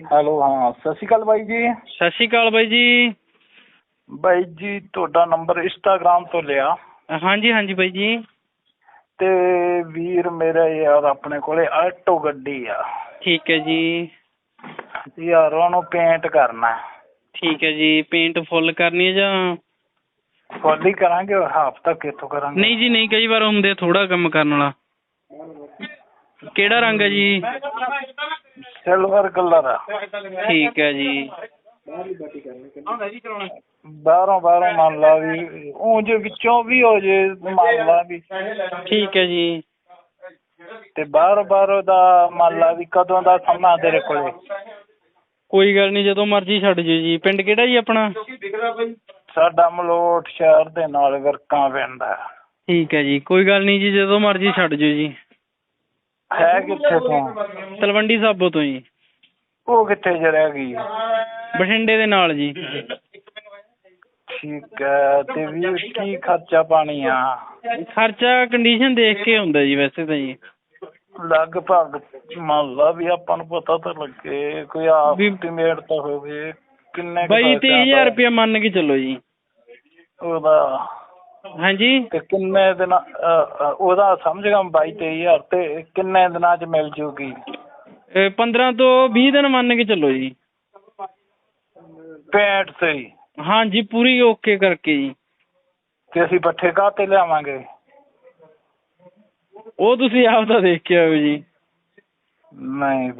Hello ਹਾਂ ਸਤਿ ਸ਼੍ਰੀ ਅਕਾਲ ਬਾਈ ਜੀ। ਸਤਿ ਸ਼੍ਰੀ ਅਕਾਲ ਬਾਈ ਜੀ। ਬਾਈ ਜੀ ਤੁਹਾਡਾ ਨੰਬਰ ਇੰਸਟਾਗ੍ਰਾਮ ਤੋਂ ਲਿਆ। ਹਾਂਜੀ ਹਾਂਜੀ ਬਾਈ ਜੀ। ਤੇ ਵੀਰ ਮੇਰਾ ਯਾਰ ਆਪਣੇ ਕੋਲੇ ਆਲਟੋ ਗੱਡੀ ਆ। ਠੀਕ ਹੈ ਜੀ। ਯਾਰ ਉਹਨੂੰ ਪੇਂਟ ਕਰਨਾ ਠੀਕ ਹੈ ਜੀ ਪੇਂਟ ਫੁੱਲ ਕਰਨੀ ਹੈ ਜਾਂ? ਫੁੱਲ ਹੀ ਕਰਾਂਗੇ ਹਾਫ ਤੱਕ ਕਿੱਥੋਂ ਕਰਾਂਗੇ? ਨਹੀਂ ਜੀ ਨਹੀਂ ਕਈ ਵਾਰ ਹੁੰਦੇ ਥੋੜਾ ਕੰਮ ਕਰਨ ਵਾਲਾ। ਕਿਹੜਾ ਰੰਗ ਹੈ ਜੀ? ਸਿਲਵਰ ਕਲਰ ਆ ਠੀਕ ਹੈ ਜੀ। ਬਾਹਰੋਂ ਬਾਹਰੋਂ ਮੰਨ ਲਾ ਵੀ ਜੇ ਵਿੱਚੋਂ ਵੀ ਹੋ ਜੇ ਮੰਨ ਲਾ ਵੀ। ਠੀਕ ਹੈ ਜੀ। ਤੇ ਬਾਹਰ ਬਾਹਰੋਂ ਦਾ ਮੰਨ ਲਾ ਵੀ ਕਦੋਂ ਦਾ ਸਮਾਂ ਤੇਰੇ ਕੋਲੇ? ਕੋਈ ਗੱਲ ਨਹੀਂ ਜਦੋਂ ਮਰਜ਼ੀ ਛੱਡ ਜਿਓ ਜੀ। ਪਿੰਡ ਕਿਹੜਾ ਜੀ ਆਪਣਾ? ਸਾਡਾ ਮਲੋਟ ਸ਼ਹਿਰ ਦੇ ਨਾਲ ਵਰਕਾਂ ਪੈਂਦਾ ਠੀਕ ਹੈ ਜੀ। ਕੋਈ ਗੱਲ ਨਹੀਂ ਜੀ ਜਦੋਂ ਮਰਜ਼ੀ ਛੱਡ ਜਿਓ ਜੀ। ਹੈ ਕਿੱਥੇ ਤੋਂ? ਤਲਵੰਡੀ ਸਾਬੋ ਤੋਂ ਜੀ। ਉਹ ਕਿੱਥੇ ਜ ਰਹਿ ਗਈ? ਬਠਿੰਡੇ ਦੇ ਨਾਲ ਜੀ। ਠੀਕ ਹੈ ਤੇ ਵੀ ਕੀ ਖਰਚਾ ਪਾਣੀ ਆ? ਖਰਚਾ ਕੰਡੀਸ਼ਨ ਦੇਖ ਕੇ ਹੁੰਦਾ ਜੀ ਵੈਸੇ ਤਾਂ ਜੀ। ਲਗਭਗ ਮੰਨ ਲਾ ਵੀ ਆਪਾਂ ਨੂੰ ਪਤਾ ਤਾਂ ਲੱਗੇ ਕੋਈ ਐਸਟੀਮੇਟ ਤਾਂ ਹੋਵੇ ਕਿੰਨੇ ਕੁ ਬਾਈ ਖਰਚਾ ਰੁਪਇਆ ਮੰਨ ਕੇ ਚੱਲੋ ਜੀ। ਉਹਦਾ ਹਾਂਜੀ। ਤੇ ਕਿੰਨੇ ਦਿਨ ਉਹਦਾ ਸਮਝ ਗਿਆ 22 ਹਜ਼ਾਰ ਤੇ ਕਿੰਨੇ ਦਿਨਾਂ ਚ ਮਿਲ ਜੂਗੀ? ਇਹ 15 ਤੋਂ 20 ਦਿਨ ਮੰਨ ਕੇ ਚੱਲੋ ਜੀ। ਪੇਂਟ ਸਹੀ। ਹਾਂਜੀ ਪੂਰੀ ਓਕੇ ਕਰਕੇ ਜੀ। ਤੇ ਅਸੀਂ ਪੱਠੇ ਕਾਹਤੇ ਲਿਆਵਾਂਗੇ? ਉਹ ਤੁਸੀਂ ਆਪ ਤਾਂ ਦੇਖ ਕੇ ਆਇਓ ਜੀ। ਨਹੀਂ।